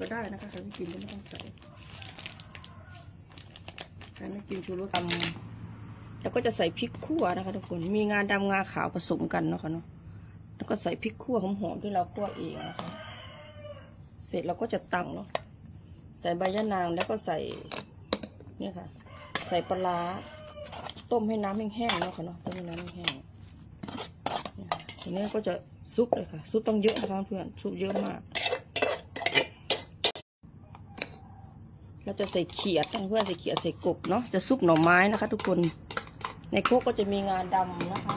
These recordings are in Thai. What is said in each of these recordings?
ก็ได้นะคะใครไม่กินก็ไม่ต้องใส่ใครไม่กินชูรสตำแล้วก็จะใส่พริกขั่วนะคะทุกคน มีงาดำงาขาวผสมกันเนาะค่ะเนาะ แล้วก็ใส่พริกขั่วหอมๆที่เราคั่วเองนะคะ เสร็จเราก็จะตำเนาะ ใส่ใบยะนางแล้วก็ใส่เนี่ยค่ะ ใส่ปลาต้มให้น้ำแห้งๆเนาะค่ะเนาะ ต้มให้น้ำแห้งเนี่ยค่ะทีนี้ก็จะซุปเลยค่ะ ซุปต้องเยอะนะคะเพื่อน ซุปเยอะมาก เราจะใส่เขียดเพื่อนใส่เขียดใส่กบเนาะจะซุปหน่อไม้นะคะ ทุกคนในโคกก็จะมีงาดำนะคะ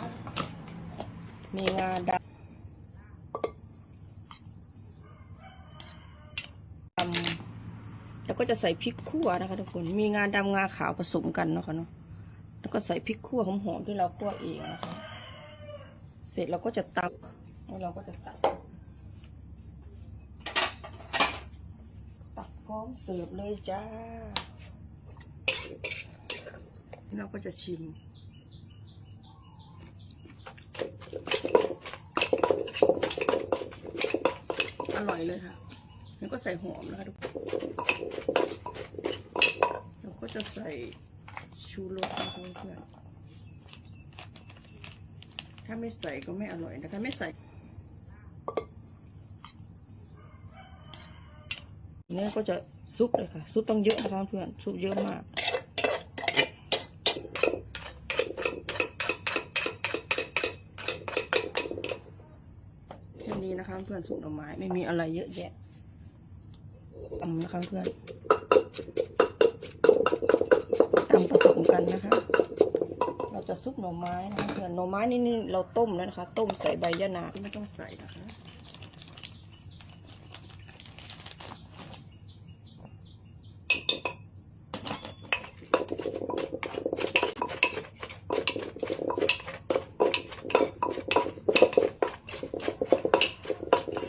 มีงาดำดำแล้วก็จะใส่พริกขั่วนะคะ ทุกคนมีงาดำงาขาวผสมกันเนาะค่ะเนาะแล้วก็ใส่พริกขั่วหอมๆที่เราคั่วเองนะคะ เสร็จเราก็จะตำแล้วเราก็จะตัก ตัก พร้อมเสิร์ฟเลยจ้า เราก็จะชิม อร่อยเลยค่ะ แล้วก็ใส่หอมนะคะทุกคนเราก็จะใส่ชูรสนะคะเพื่อนถ้าไม่ใส่ก็ไม่อร่อยนะคะ ไม่ใส่ เนี่ยก็จะซุปเลยค่ะ ซุปต้องเยอะนะคะเพื่อนซุปเยอะมากแค่นี้นะคะเพื่อนสุกหน่อไม้ไม่มีอะไรเยอะแยะตำนะคะเพื่อนตำผสมกันนะคะ เราจะซุปหน่อไม้นะคะเพื่อนหน่อไม้นี่นี่เราต้มแล้วนะคะ ต้มใส่ใบยะนางไม่ต้องใส่นะคะ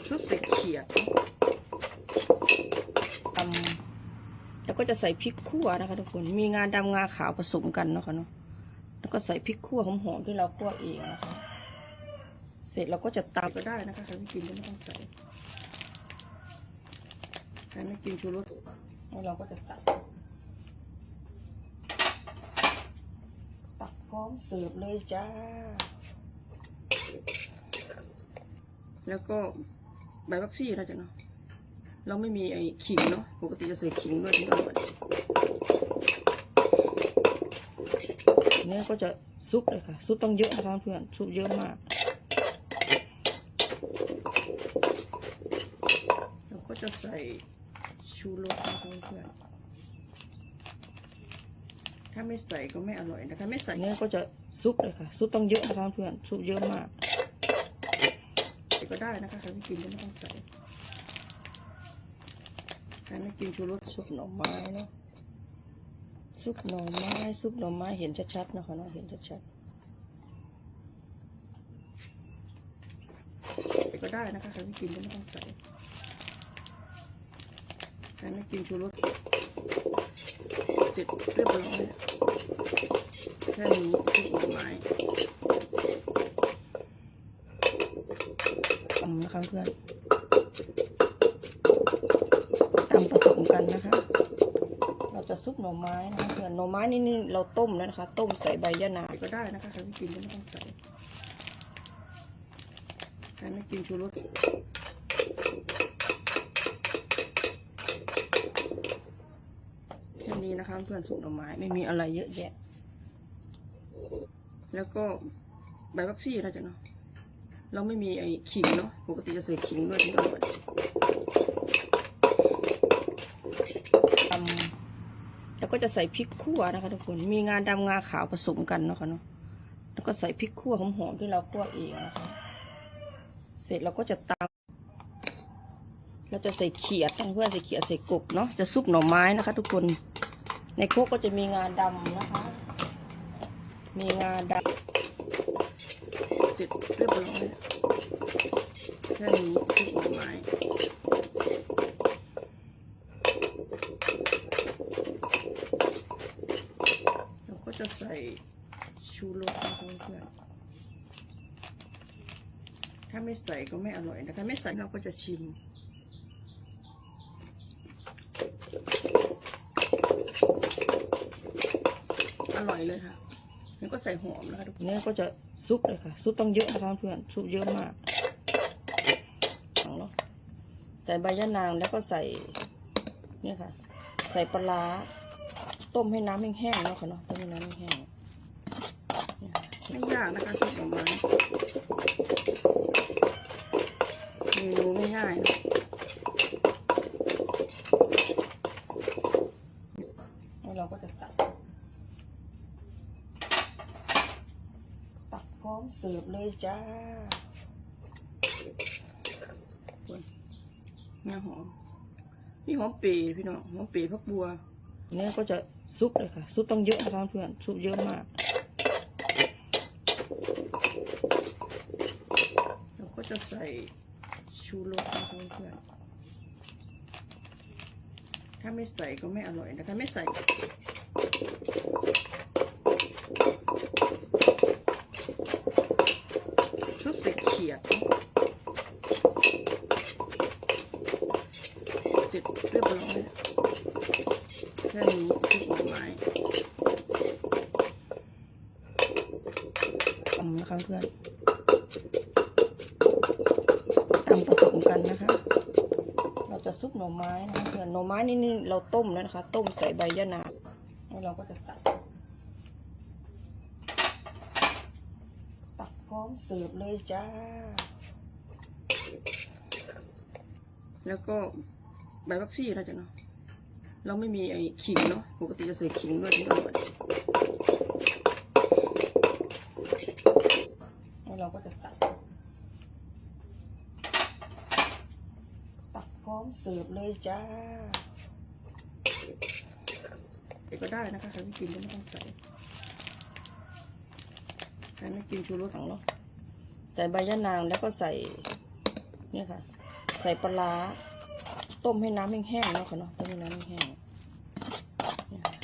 ซุปใส่เขียดตำแล้ว ก็จะใส่พริกขั่วนะคะทุกคน มีงาดำงาขาวผสมกันเนาะค่ะเนาะ แล้วก็ใส่พริกขั่วหอมๆที่เราคั่วเองนะคะ เสร็จเราก็จะตำก็ได้นะคะใครไม่กินก็ไม่ต้องใส่ ใครไม่กินชูรสแล้วเราก็จะตักตักพร้อมเสิร์ฟเลยจ้า แล้วก็ใบวักซี่นะจ๊ะเนาะ เราไม่มีไอ้ขิงเนาะปกติจะใส่ขิงด้วยที่อร่อยเนี่ยก็จะซุปเลยค่ะ ซุปต้องเยอะนะคะเพื่อนซุปเยอะมาก เราก็จะใส่ชูรสนะคะเพื่อนๆถ้าไม่ใส่ก็ไม่อร่อยนะคะ ไม่ใส่เนี่ยก็จะซุปเลยค่ะ ซุปต้องเยอะนะคะเพื่อนซุปเยอะมากใส่ก็ได้นะคะใครไม่กินก็ไม่ต้องใส่ ใครไม่กินชูรสซุปหน่อไม้เนาะซุปหน่อไม้ซุปหน่อไม้เห็นชัดๆนะคะเนาะเห็นชัดๆก็ได้นะคะใครไม่กินก็ไม่ต้องใส่ใครไม่กินชูรสเสร็จเรียบร้อยแค่นี้ซุปหน่อไม้ตำนะคะเพื่อน ซุปหน่อไม้นะเพื่อนหน่อไม้นี่นี่เราต้มแล้วนะคะ ต้มใส่ใบยะนาก็ได้นะคะใครไม่กินก็ไม่ต้องใส่ใครไม่กินชูรสแค่นี้นะคะเพื่อนสุกหน่อไม้ไม่มีอะไรเยอะแยะ แล้วก็ใบวักซี่นะจ๊ะเนาะเราไม่มีไอ้ขิงเนาะปกติจะใส่ขิงด้วยที่อร่อยตำแล้วก็ จะใส่พริกขั่วนะคะทุกคน มีงาดำงาขาวผสมกันเนาะค่ะเนาะ แล้วก็ใส่พริกขั่วหอมๆที่เราคั่วเองนะคะ เสร็จเราก็จะตำเราจะใส่เขียดเพื่อนใส่เขียดใส่กบเนาะ จะซุปหน่อไม้นะคะ ทุกคน ในโคกก็จะมีงาดำนะคะ มีงาดำเสร็จเรียบร้อยแค่นี้ทุกหน่อไม้ ใส่ก็ไม่อร่อยนะคะ ไม่ใส่เราก็จะชิม อร่อยเลยค่ะแล้วก็ใส่หอมนะคะทุกคนนี่ก็จะซุปเลยค่ะ ซุปต้องเยอะนะคะเพื่อนซุปเยอะมากเนาะใส่ใบยะนางแล้วก็ใส่เนี่ยค่ะ ใส่ปลาต้มให้น้ำแห้งๆเนาะค่ะเนาะต้มให้น้ำแห้งไม่ยากนะคะซุปของมัน ง่ายๆนะแล้วเราก็จะตักตักพร้อมเสิร์ฟเลยจ้าเนี่ยหอมนี่หอมเปรย์พี่น้องหอมเปรย์พักบัวเนี่ยก็จะซุปเลยค่ะ ซุปต้องเยอะนะคะเพื่อนซุปเยอะมากเราก็จะใส่ ชูรสนะคะเพื่อนถ้าไม่ใส่ก็ไม่อร่อยนะคะ ไม่ใส่ซุปใส่เขียดเสร็จเรียบร้อยแค่นี้ซุปหน่อไม้ทำนะคะเพื่อน ทำผสมกันนะคะ เราจะซุปหน่อไม้นะคะเพื่อนหน่อไม้นี่นี่เราต้มแล้วนะคะ ต้มใส่ใบยะนาแล้วเราก็จะตักตักพร้อมเสิร์ฟเลยจ้า แล้วก็ใบบักซี่นะจ๊ะเนาะเราไม่มีไอ้ขิงเนาะปกติจะใส่ขิงด้วยที่อร่อยแล้วเราก็จะตัก ตักพ ร้อมเสิร์ฟเลยจ้าก็ได้นะคะใครไม่กินก็ไม่ต้องใส่ใครไม่กินชูรสถังเนาะใส่ใบยะนางแล้วก็ใส่เนี่ยค่ะ ใส่ปลาต้มให้น้ำแห้งๆเนาะค่ะเนาะต้มให้น้ำแห้งเนี่ยค่ะ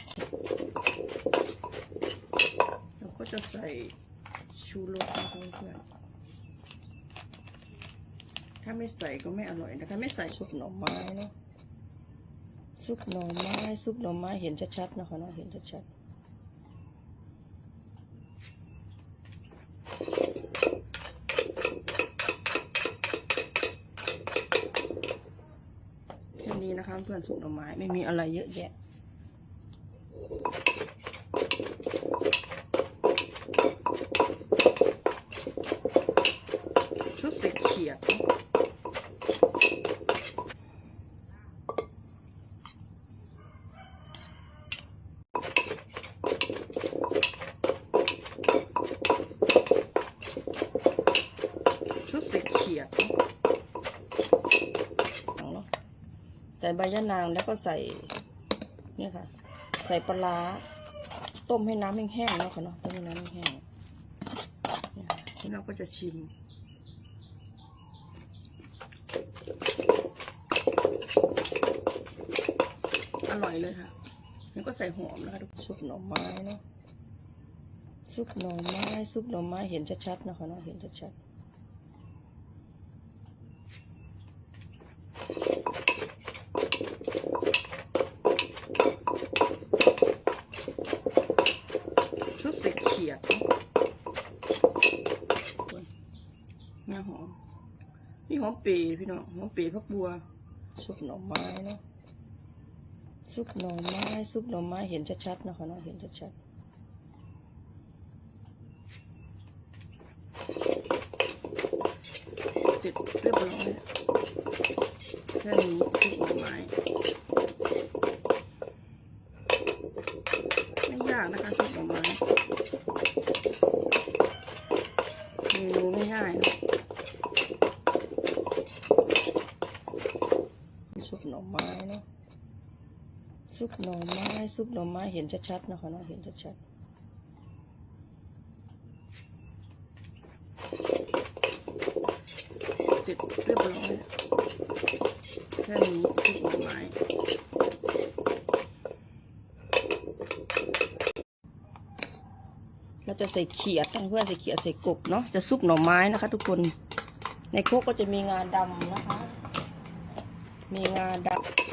แล้วก็จะใส่ชูรสนะคะเพื่อน ถ้าไม่ใส่ก็ไม่อร่อยนะคะไม่ใส่ซุปหน่อไม้เนาะซุปหน่อไม้ซุปหน่อไม้เห็นชัดๆนะคะนาะเห็นชัดๆแค่นี้นะคะเพื่อนสุกดอกไม้ไม่มีอะไรเยอะแยะ ซุปใส่เขียดซุปใส่เขียด เอาเนาะใส่ใบยะนางแล้วก็ใส่เนี่ยค่ะ ใส่ปลาร้าต้มให้น้ำแห้งๆเนาะค่ะเนาะต้มให้น้ำแห้งๆเนี่ยค่ะแล้วเราก็จะชิมอร่อยเลยค่ะ แล้วก็ใส่หอมนะคะทุกซุปหน่อไม้เนาะซุปหน่อไม้ซุปหน่อไม้เห็นชัดๆนะคะเนาะเห็นชัดๆ ซุปใส่เขียดเนี่ยหอม นี่ห อมเปรพี่น้องหอมเปรพักบัว ซุปหน่อไม้เนาะซุปหน่อไม้ ซุปหน่อไม้เห็นชัดๆนะคะเนาะเห็นชัดๆเสร็จเรียบร้อยแค่นี้ซุปหน่อไม้ ไม่ยากนะคะซุปหน่อไม้เมนูง่ายๆนะซุปหน่อไม้เนาะ ซุปหน่อไม้ซุปหน่อไม้เห็นชัดๆนะคะเนาะเห็นชัดๆเสร็จเรียบร้อยแค่นี้ซุปหน่อไม้เราจะใส่เขียดเพื่อนใส่เขียดใส่กบเนาะจะซุปหน่อไม้นะคะ ทุกคนในโคกก็จะมีงาดำนะคะ มีงาดำ